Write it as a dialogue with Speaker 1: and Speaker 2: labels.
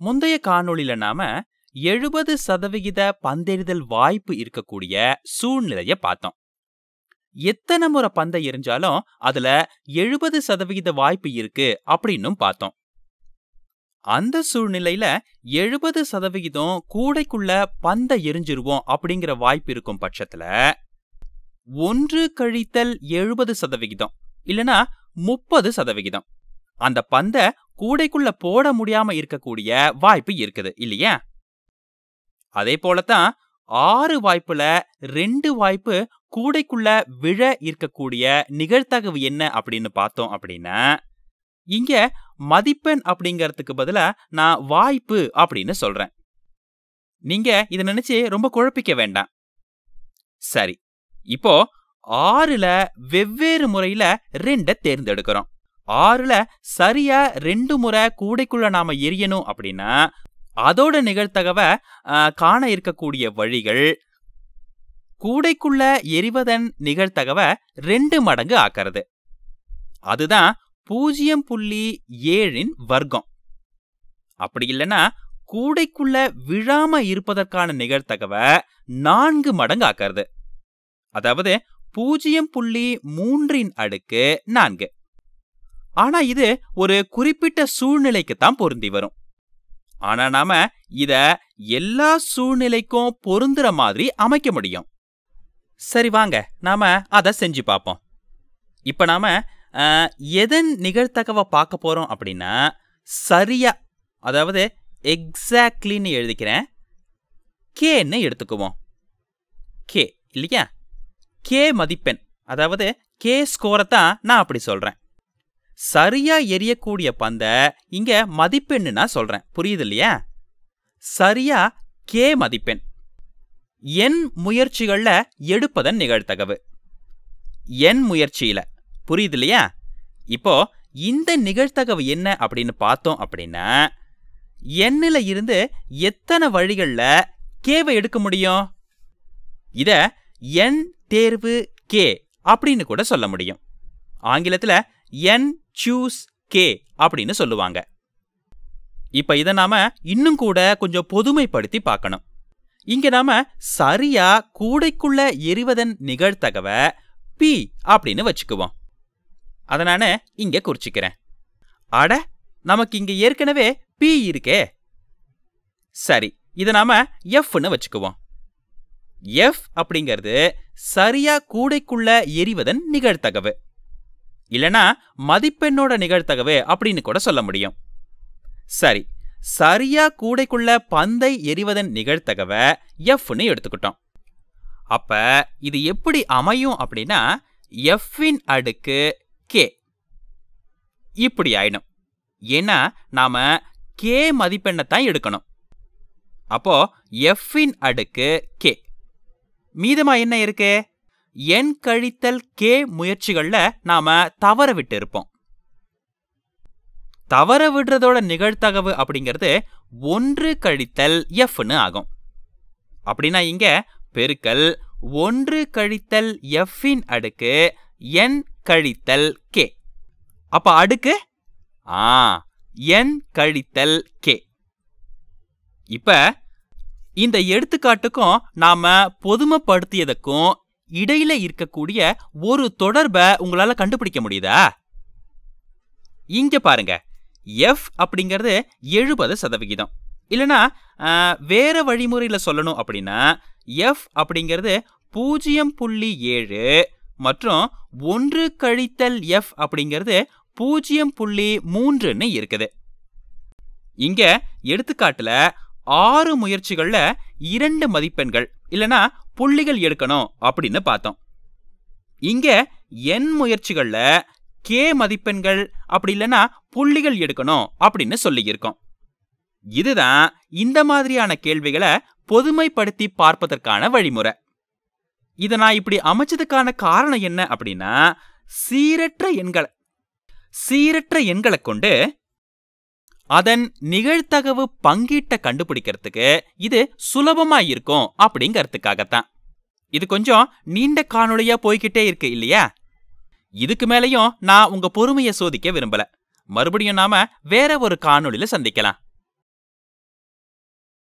Speaker 1: முந்தைய காணொளியில நாம எழுபது சதவிகித பந்தெறிதல் வாய்ப்பு இருக்கக்கூடிய சூழ்நிலைய பார்த்தோம். எத்தனை முறை பந்தை எரிஞ்சாலும் அதுல எழுபது சதவிகித வாய்ப்பு இருக்கு அப்படின்னும் பார்த்தோம். அந்த சூழ்நிலையில எழுபது சதவிகிதம் கூடைக்குள்ள பந்தை எரிஞ்சிருவோம் அப்படிங்கிற வாய்ப்பு இருக்கும் பட்சத்துல ஒன்று கழித்தல் எழுபது சதவிகிதம் இல்லனா முப்பது சதவிகிதம். அந்த பந்த கூடைக்குள்ள போட முடியாம இருக்கக்கூடிய வாய்ப்பு இருக்குது இல்லையா? அதே போலத்தான் ஆறு வாய்ப்புல ரெண்டு வாய்ப்பு கூடைக்குள்ள விழ இருக்கக்கூடிய நிகழ்த்தகவு என்ன அப்படின்னு பார்த்தோம் அப்படின்னா இங்க மதிப்பெண் அப்படிங்கறதுக்கு பதிலா நான் வாய்ப்பு அப்படின்னு சொல்றேன். நீங்க இத நினைச்சு ரொம்ப குழப்பிக்க வேண்டாம். சரி இப்போ ஆறுல வெவ்வேறு முறையில ரெண்ட தேர்ந்தெடுக்கிறோம். ஆறுல சரியா ரெண்டு முறை கூடைக்குள்ள நாம எரியணும் அப்படின்னா அதோட நிகழ்த்தகவ காண இருக்கக்கூடிய வழிகள் கூடைக்குள்ள எரிவதன் நிகழ்த்தகவ ரெண்டு மடங்கு ஆக்கிறது. அதுதான் பூஜ்ஜியம் புள்ளி ஏழின் வர்க்கம். அப்படி இல்லைன்னா கூடைக்குள்ள விழாம இருப்பதற்கான நிகழ்த்தகவ நான்கு மடங்கு ஆக்கிறது. அதாவது பூஜ்ஜியம் புள்ளி மூன்றின் அடுக்கு நான்கு. ஆனா இது ஒரு குறிப்பிட்ட சூழ்நிலைக்கு தான் பொருந்தி வரும். ஆனா நாம இத எல்லா சூழ்நிலைக்கும் பொருந்துற மாதிரி அமைக்க முடியும். சரி வாங்க நாம அதை செஞ்சு பார்ப்போம் இப்ப நாம எதன் நிகழ்த்தகவ பார்க்க போறோம் அப்படின்னா சரியா அதாவது எக்ஸாக்ட்லின்னு எழுதிக்கிறேன். கேன்னு எடுத்துக்குவோம். கே இல்லையா? கே மதிப்பெண் அதாவது கே ஸ்கோரை தான் நான் அப்படி சொல்றேன். சரியா எரியக்கூடிய பந்த இங்க மதிப்பெண்ணு நான் சொல்றேன். புரியுது இல்லையா சரியா கே மதிப்பெண். என் முயற்சிகள்ல எடுப்பதன் நிகழ்த்தகவு என் முயற்சியில. புரியுது இல்லையா இப்போ இந்த நிகழ்த்தகவு என்ன அப்படின்னு பார்த்தோம் அப்படின்னா எண்ணில இருந்து எத்தனை வழிகள்ல கேவை எடுக்க முடியும்? இத என் தேர்வு கே அப்படின்னு கூட சொல்ல முடியும். ஆங்கிலத்துல என் சூஸ் கே அப்படின்னு சொல்லுவாங்க. இப்ப இத நாம இன்னும் கூட கொஞ்சம் பொதுமைப்படுத்தி பார்க்கணும். இங்க நாம சரியா கூடைக்குள்ள எரிவதன் நிகழ்த்தகவ பி அப்படின்னு வச்சுக்குவோம். அத நான் இங்க குறிச்சிக்கிறேன். அட நமக்கு இங்க ஏற்கனவே பி இருக்கே. சரி இத நாம எஃப்னு வச்சுக்குவோம். எஃப் அப்படிங்கிறது சரியா கூடைக்குள்ள எரிவதன் நிகழ்த்தகவு இல்லனா மதிப்பெண்ணோட நிகழ்த்தகவு அப்படின்னு கூட சொல்ல முடியும். சரி சரியா கூடைக்குள்ள பந்தை எரிவதன் நிகழ்த்தகவ எஃப்னு எடுத்துக்கிட்டோம். அப்ப இது எப்படி அமையும் அப்படின்னா எஃப்இன் அடுக்கு கே இப்படி ஆயிடும். ஏன்னா நாம கே மதிப்பெண்ணை தான் எடுக்கணும். அப்போ எஃப்பின் அடுக்கு கே மீதமா என்ன இருக்கு? என் கழித்தல் கே முயற்சிகள்ல நாம தவற விட்டு இருப்போம் தவற விடுறதோட நிகழ்த்தகவு அப்படிங்கிறது ஒன்று கழித்தல் எஃப்னு ஆகும். அப்படின்னா இங்க பெருக்கல் ஒன்று கழித்தல் எஃப்பின் அடுக்கு என் கழித்தல் கே அப்ப அடுக்கு? ஆ என் கழித்தல் கே இப்ப இந்த எடுத்துக்காட்டுக்கும் நாம பொதுமைப்படுத்தியதுக்கும் இடையில இருக்கக்கூடிய ஒரு தொடர்பை உங்களால கண்டுபிடிக்க முடியுதா? இங்க பாருங்க. எஃப் அப்படிங்கிறது எழுபது சதவிகிதம். இல்லனா வேற வழிமுறையில சொல்லணும் அப்படின்னா எஃப் அப்படிங்கிறது பூஜ்ஜியம் புள்ளி ஏழு மற்றும் ஒன்று கழித்தல் எஃப் அப்படிங்கிறது பூஜ்ஜியம் புள்ளி மூன்றுன்னு இருக்குது. இங்க எடுத்துக்காட்டுல ஆறு முயற்சிகள்ல இரண்டு மதிப்பெண்கள் இல்லனா புள்ளிகள் எடுக்கணும் அப்படின்னு பார்த்தோம். இங்க என் முயற்சிகள்ல கே மதிப்பெண்கள் அப்படி இல்லனா புள்ளிகள் எடுக்கணும் அப்படின்னு சொல்லியிருக்கோம். இதுதான் இந்த மாதிரியான கேள்விகளை பொதுமைப்படுத்தி பார்ப்பதற்கான வழிமுறை. இதை நான் இப்படி அமைச்சதுக்கான காரணம் என்ன அப்படின்னா சீரற்ற எண்களை சீரற்ற எண்களை கொண்டு அதன் நிகழ்த்தகவு பங்கீட்டை கண்டுபிடிக்கிறதுக்கு இது சுலபமா இருக்கும் அப்படிங்கறதுக்காகத்தான். இது கொஞ்சம் நீண்ட காணொளியா போய்கிட்டே இருக்கு இல்லையா? இதுக்கு மேலயும் நான் உங்க பொறுமையை சோதிக்க விரும்பல. மறுபடியும் நாம வேற ஒரு காணொளியில சந்திக்கலாம்.